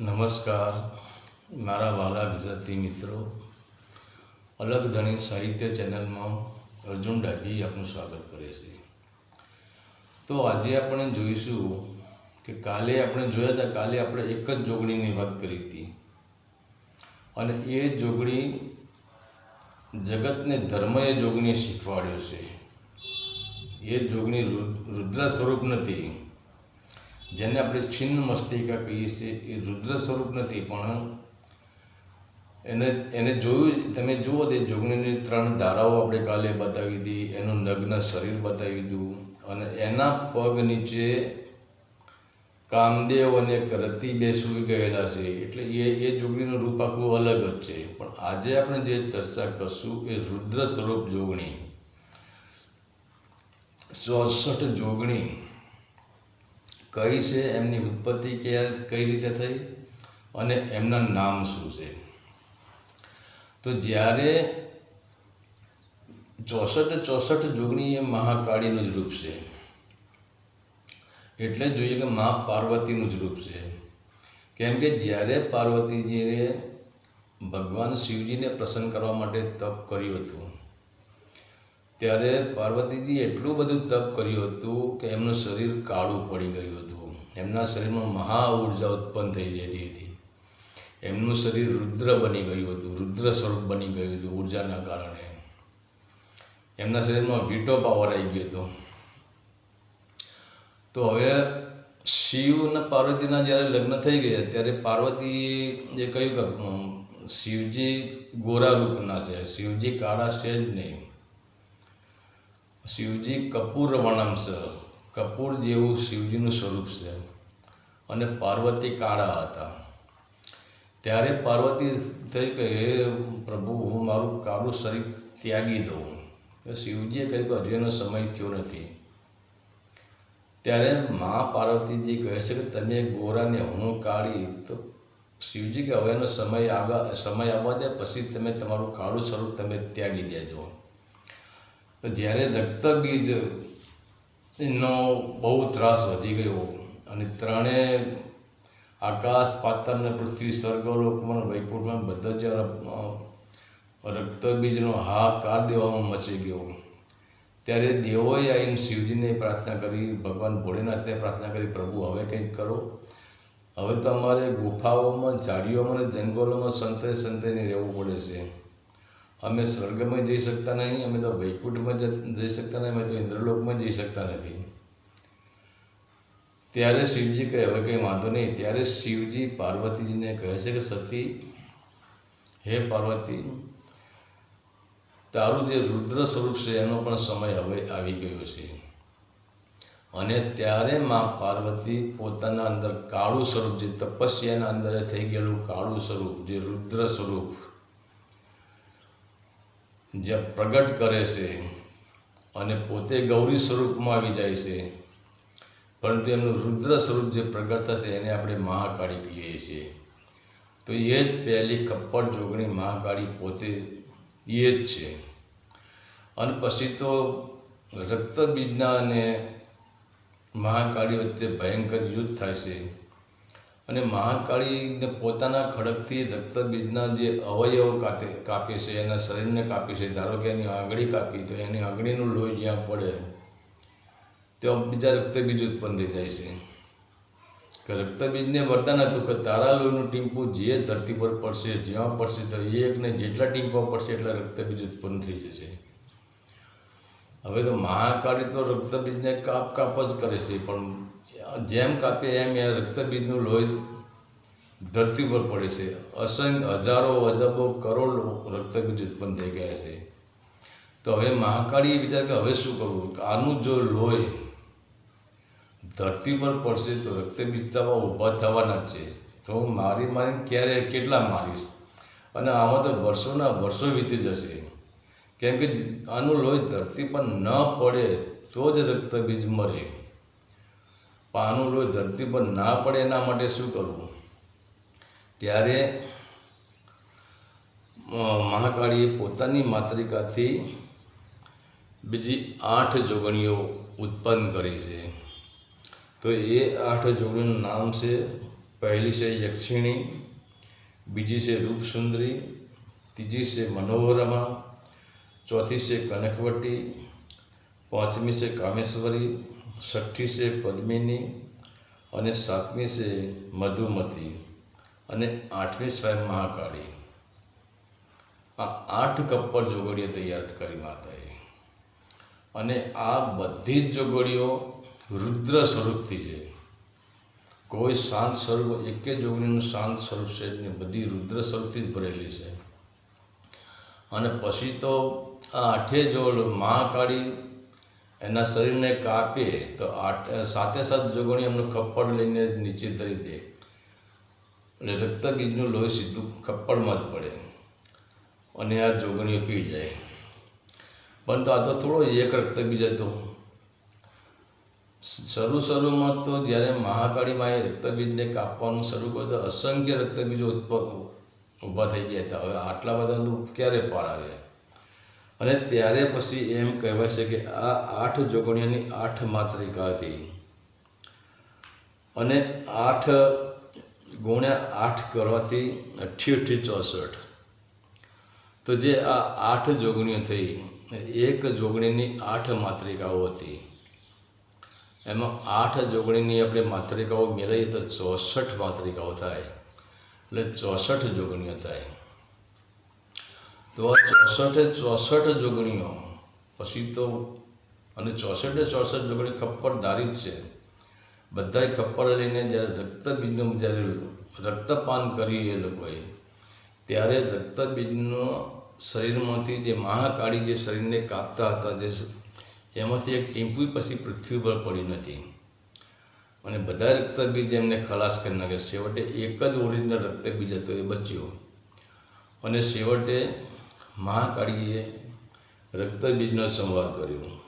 નમસ્કાર. મારા વાલા ગુજરાતી મિત્રો, અલગ ધણી સાહિત્ય ચેનલમાં અર્જુન ડાભી આપનું સ્વાગત કરે છે. તો આજે આપણે જોઈશું કે કાલે આપણે જોયા હતા, કાલે આપણે એક જ જોગણીની વાત કરી હતી. અને એ જોગણી જગતને ધર્મએ જોગણીએ શીખવાડ્યો છે. એ જોગણી રુદ્ર સ્વરૂપ નથી. જેને આપણે છિન્ન મસ્તિકા કહીએ છીએ, એ રુદ્ર સ્વરૂપ નથી, પણ એને એને જોયું, તમે જુઓ તે જોગણીની ત્રણ ધારાઓ આપણે કાલે બતાવી હતી, એનું નગ્ન શરીર બતાવી દીધું, અને એના પગ નીચે કામદેવ અને એક રતિ બે સૂઈ ગયેલા છે, એટલે એ એ જોગણીનું રૂપ આખું અલગ જ છે. પણ આજે આપણે જે ચર્ચા કરશું એ રુદ્ર સ્વરૂપ જોગણી. ચોસઠ જોગણી. કઈ છે, એમની ઉત્પત્તિ ક્યારે, કઈ રીતે થઈ અને એમના નામ શું છે? તો જ્યારે ચોસઠ ચોસઠ જોગણી એ મહાકાળીનું જ રૂપ છે. એટલે જોઈએ કે મા પાર્વતીનું જ રૂપ છે. કેમ કે જ્યારે પાર્વતીજીએ ભગવાન શિવજીને પ્રસન્ન કરવા માટે તપ કર્યું હતું, ત્યારે પાર્વતીજી એટલું બધું તપ કર્યું હતું કે એમનું શરીર કાળું પડી ગયું હતું એમના શરીરમાં મહા ઊર્જા ઉત્પન્ન થઈ જતી હતી. એમનું શરીર રુદ્ર બની ગયું હતું, રુદ્ર સ્વરૂપ બની ગયું હતું ઉર્જાના કારણે. એમના શરીરમાં વીટો પાવર આવી ગયો હતો. તો હવે શિવ અને પાર્વતીના જ્યારે લગ્ન થઈ ગયા, ત્યારે પાર્વતીએ કહ્યું કે શિવજી ગોરા રૂપના છે, શિવજી કાળા છે જ નહીં. શિવજી કપૂર વણમ છે કપૂર જેવું શિવજીનું સ્વરૂપ છે. અને પાર્વતી કાળા હતા. ત્યારે પાર્વતી થઈ કે, હે પ્રભુ, હું મારું કાળું શરીર ત્યાગી દઉં. તો શિવજીએ કહ્યું કે, હજુ સમય થયો નથી. ત્યારે મા પાર્વતીજી કહે છે કે, તમે ગોરાને હું કાઢી તો શિવજી કે, હવે એનો સમય આગા સમય આવવા દે, પછી તમે તમારું કાળું સ્વરૂપ તમે ત્યાગી દેજો. તો જ્યારે રક્તબીજ નો બહુ ત્રાસ વધી ગયો અને ત્રણે આકાશ, પાતાળ અને પૃથ્વી સ્વર્ગલોકમાં વૈકુંઠમાં બધા જ રક્તબીજનો હાકાર દેવામાં મચી ગયો. ત્યારે દેવોએ આવીને શિવજીને પ્રાર્થના કરી, ભગવાન ભોળેનાથને પ્રાર્થના કરી, પ્રભુ, હવે કંઈક કરો. હવે તો અમારે ગુફાઓમાં, ઝાડીઓમાં અને જંગલોમાં સંતે સંતેને રહેવું પડે છે. અમે સ્વર્ગમાં જઈ શકતા નહીં, અમે તો વૈકુંઠમાં જઈ શકતા નહીં, અમે તો ઇન્દ્રલોકમાં જઈ શકતા નથી. ત્યારે શિવજી કહે, હવે કંઈ વાંધો નહીં. ત્યારે શિવજી પાર્વતીજીને કહે છે કે, સતી, હે પાર્વતી, તારું જે રુદ્ર સ્વરૂપ છે, એનો પણ સમય હવે આવી ગયો છે. અને ત્યારે માં પાર્વતી પોતાના અંદર કાળું સ્વરૂપ, જે તપસ્યાના અંદર થઈ ગયેલું કાળું સ્વરૂપ, જે રુદ્ર સ્વરૂપ જે પ્રગટ કરે છે અને પોતે ગૌરી સ્વરૂપમાં આવી જાય છે, પરંતુ એમનું રુદ્ર સ્વરૂપ જે પ્રગટ થશે એને આપણે મહાકાળી કહીએ છીએ. તો એ જ પહેલી કપ્પટ જોગણી મહાકાળી પોતે એ જ છે. અને પછી તો રક્તબીજના અને મહાકાળી વચ્ચે ભયંકર યુદ્ધ થાય છે. અને મહાકાળીને પોતાના ખડકથી રક્તબીજના જે અવયવ કાપે કાપે છે, એના શરીરને કાપે છે, ધારો કે એની આંગળી કાપી, તો એની આંગળીનું લોહી જ્યાં પડે, ત્યાં બીજા રક્તબીજ ઉત્પન્ન થઈ જાય છે. કે રક્તબીજને વરદાન હતું કે તારા લોહીનું ટીમ્પું જે ધરતી પર પડશે, જ્યાં પડશે, તો એકને જેટલા ટીમ્પા પડશે એટલા રક્તબીજ ઉત્પન્ન થઈ જશે. હવે તો મહાકાળી તો રક્તબીજને કાપ કાપ જ કરે છે, પણ જેમ કાપે એમ એ રક્તબીજનું લોહી ધરતી પર પડે છે. અસંખ્ય હજારો અજબો કરોડ રક્તબીજ ઉત્પન્ન થઈ ગયા છે. તો હવે મહાકાળીએ વિચાર કે હવે શું કરવું? આનું જો લોહી ધરતી પર પડશે તો રક્તબીજતામાં ઊભા થવાના જ છે. તો હું મારી મારીને ક્યારે કેટલા મારીશ? અને આમાં તો વર્ષોના વર્ષો વીતી જશે. કેમ કે આનું લોહી ધરતી પર ન પડે તો જ રક્તબીજ મરે. પણ આનું લોહી ધરતી પર ના પડે એના માટે શું કરવું? ત્યારે મહાકાળીએ પોતાની માતૃકાથી બીજી આઠ જોગણીઓ ઉત્પન્ન કરી છે. તો એ આઠ જોગણીનું નામ છે, પહેલી છે યક્ષિણી, બીજી છે રૂપસુંદરી, ત્રીજી છે મનોહરમા, ચોથી છે કનકવટી, પાંચમી છે કામેશ્વરી છઠ્ઠી છે પદ્મિની અને સાતમી છે મધુમતી અને આઠમી સ્વયં મહાકાળી. આ આઠ કપ્પર જોગડીઓ તૈયાર કરી માતાએ. અને આ બધી જ જોગડીઓ રુદ્ર સ્વરૂપથી છે. કોઈ શાંત સ્વરૂપ, એકે જોગણીનું શાંત સ્વરૂપ છે ને બધી રુદ્ર સ્વરૂપથી જ ભરેલી છે. અને પછી તો આ આઠે જોડ મહાકાળી એના શરીરને કાપે તો આઠ સાતે સાત જોગણી એમનું ખપ્પડ લઈને નીચે ધરી દે. એટલે રક્તબીજનું લોહી સીધું ખપ્પડમાં જ પડે. અને આ જોગણીઓ પી જાય. પણ તો આ તો થોડો એક રક્તબીજ હતો. શરૂ શરૂમાં તો જ્યારે મહાકાળી માએ રક્તબીજને કાપવાનું શરૂ કર્યું તો અસંખ્ય રક્તબીજો ઉત્પન્ન ઊભા થઈ ગયા હતા. હવે આટલા બધા ક્યારે પાર આવે અને ત્યારે પછી એમ કહેવાય છે કે આ આઠ જોગણીઓની આઠ માત્રિકા હતી. અને આઠ ગુણ્યા આઠ કરવાથી અઠ્ઠી ચોસઠ. તો જે આ આઠ જોગણીઓ થઈ, એક જોગણીની આઠ માત્રિકાઓ હતી. એમાં આઠ જોગણીની આપણે માત્રિકાઓ મેળવીએ તો ચોસઠ માત્રિકાઓ થાય. એટલે ચોસઠ જોગણીઓ થાય. તો ચોસઠે ચોસઠ જોગણીઓ. પછી તો અને ચોસઠે ચોસઠ જોગણી ખપ્પરધારી જ છે. બધાય ખપ્પર લઈને જ્યારે રક્તબીજનું જ્યારે રક્તપાન કર્યું એ લોકોએ, ત્યારે રક્તબીજનો શરીરમાંથી જે મહાકાળી જે શરીરને કાપતા હતા, જે એમાંથી એક ટીમ્પુ પછી પૃથ્વી પર પડી નથી. અને બધા રક્તબીજ એમને ખલાસ કરી નાખે છેવટે એક જ ઓરિજિનલ રક્તબીજ હતો, એ બચ્યો. અને છેવટે મહાકાળીએ રક્તબીજનો સંવાદ કર્યો.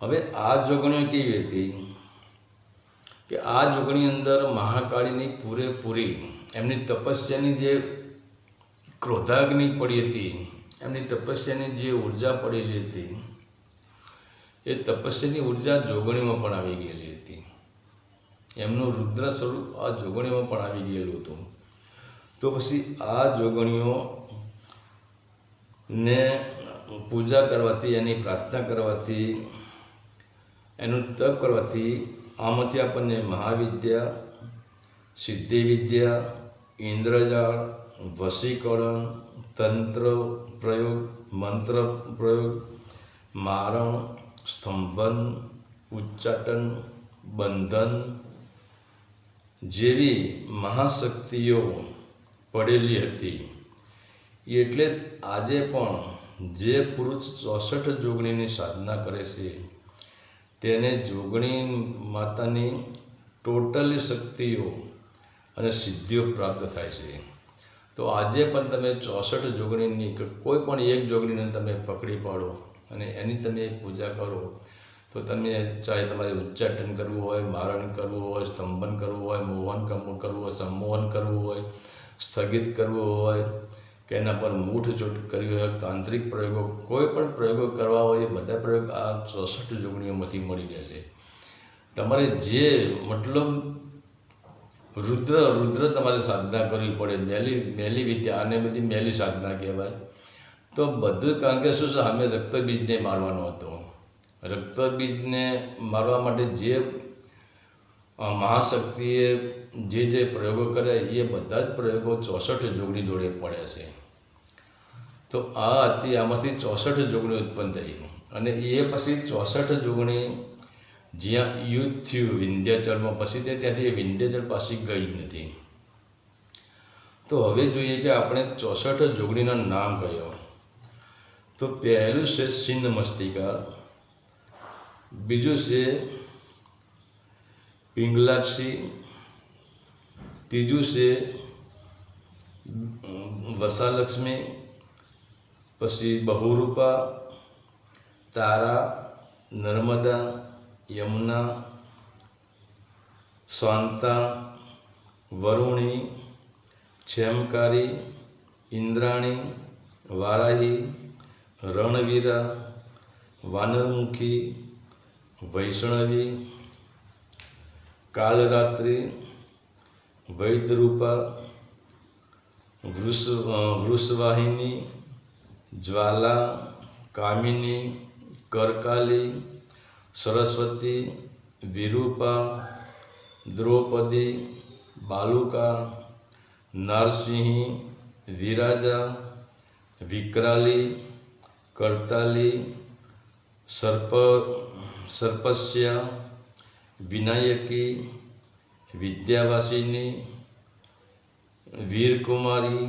હવે આ જોગણીઓ કેવી હતી? કે આ જોગણી અંદર મહાકાળીની પૂરેપૂરી, એમની તપસ્યાની જે ક્રોધાગ્નિ પડી હતી, એમની તપસ્યાની જે ઊર્જા પડેલી હતી, એ તપસ્યાની ઊર્જા જોગણીમાં પણ આવી ગયેલી હતી. એમનું રુદ્ર સ્વરૂપ આ જોગણીમાં પણ આવી ગયેલું હતું. તો પછી આ જોગણીઓ ને પૂજા કરવાથી એની પ્રાર્થના કરવાથી, એનું તપ કરવાથી આમાંથી આપણને મહાવિદ્યા સિદ્ધિ વિદ્યા ઇન્દ્રજાળ, વશીકરણ, તંત્ર પ્રયોગ, મંત્ર પ્રયોગ, મારણ, સ્તંભન, ઉચ્ચાટન, બંધન જેવી મહાશક્તિઓ પડેલી હતી. એટલે આજે પણ જે પુરુષ ચોસઠ જોગણીની સાધના કરે છે, તેને જોગણી માતાની ટોટલી શક્તિઓ અને સિદ્ધિઓ પ્રાપ્ત થાય છે. તો આજે પણ તમે ચોસઠ જોગણીની કોઈ પણ એક જોગણીને તમે પકડી પાડો અને એની તમે પૂજા કરો, તો તમે ચાહે તમારે ઉચ્ચાટન કરવું હોય, મારણ કરવું હોય, સ્તંભન કરવું હોય, મોહન કરવું હોય, સંમોહન કરવું હોય, સ્થગિત કરવું હોય કે એના પર મૂઠચોટ કરવી હોય, તાંત્રિક પ્રયોગો, કોઈ પણ પ્રયોગો કરવા હોય, એ બધા પ્રયોગ આ ચોસઠ જોગણીઓમાંથી મળી રહેશે. તમારે જે મતલબ રુદ્ર રુદ્ર તમારે સાધના કરવી પડે, મેલી મેલી વિદ્યા, આને બધી મેલી સાધના કહેવાય. તો બધું, કારણ કે શું છે, અમે રક્તબીજને મારવાનો હતો. રક્તબીજને મારવા માટે જે મહાશક્તિએ જે જે પ્રયોગો કર્યા, એ બધા જ પ્રયોગો ચોસઠ જોગણી જોડે પડે છે. તો આ હતી આમાંથી ચોસઠ જોગણી ઉત્પન્ન થઈ. અને એ પછી ચોસઠ જોગણી જ્યાં યુદ્ધ થયું, વિંધ્યાચળમાં પછી તે ત્યાંથી એ વિંધ્યાચળ પાછી ગઈ જ નથી. તો હવે જોઈએ કે આપણે ચોસઠ જોગણીના નામ કયો? તો પહેલું છે સિંહ મસ્તિકા બીજું છે પિંગલાક્ષી ત્રીજું છે, વસાલક્ષ્મી, પછી બહુરૂપા, તારા, નર્મદા, યમુના શાંતા વરુણી ક્ષેમકારી ઇન્દ્રાણી, વારાહી, રણવીરા, વાનરમુખી, વૈષ્ણવી કાલરાત્રિ વૈદરૂપા વૃષ વૃષવાહિની, જ્વાલા, કામિની, કરકાલી, સરસ્વતી, વિરૂપા, દ્રૌપદી, બાલુકા, નરસિંહ, વિરાજા, વિકરાલી, કરતાલી, સર્પ, સર્પસ્યા વિનાયકી વિદ્યાવાસિની વીરકુમારી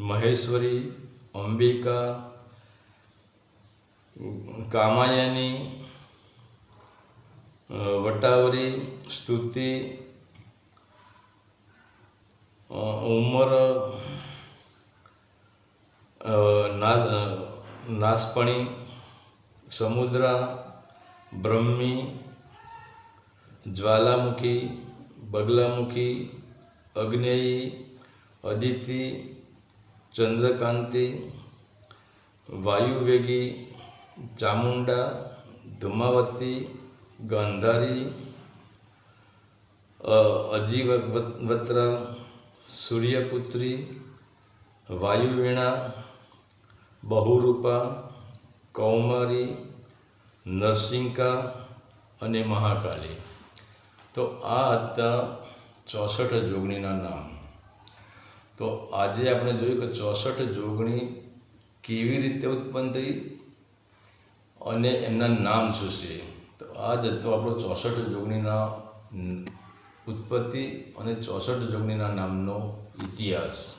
મહેશ્વરી અંબિકા કામાયની વટાવરી સ્તુતિ ઉમર નાસપણી સમુદ્રા બ્રહ્મી જ્વાલામુખી, બગલામુખી, અગ્નેયી, અદિતિ, ચંદ્રકાંતિ, વાયુવેગી, ચામુંડા, ધુમાવતી, ગાંધારી અજીવત્રા સૂર્યપુત્રી, વાયુવીણા, બહુરૂપા, કૌમારી નરસિંકા અને મહાકાળી. તો આ હતા ચોસઠ જોગણીના નામ. તો આજે આપણે જોયું કે ચોસઠ જોગણી કેવી રીતે ઉત્પન્ન થઈ અને એમના નામ શું છે. તો આ જ હતો આપણો ચોસઠ જોગણીના ઉત્પત્તિ અને ચોસઠ જોગણીના નામનો ઇતિહાસ.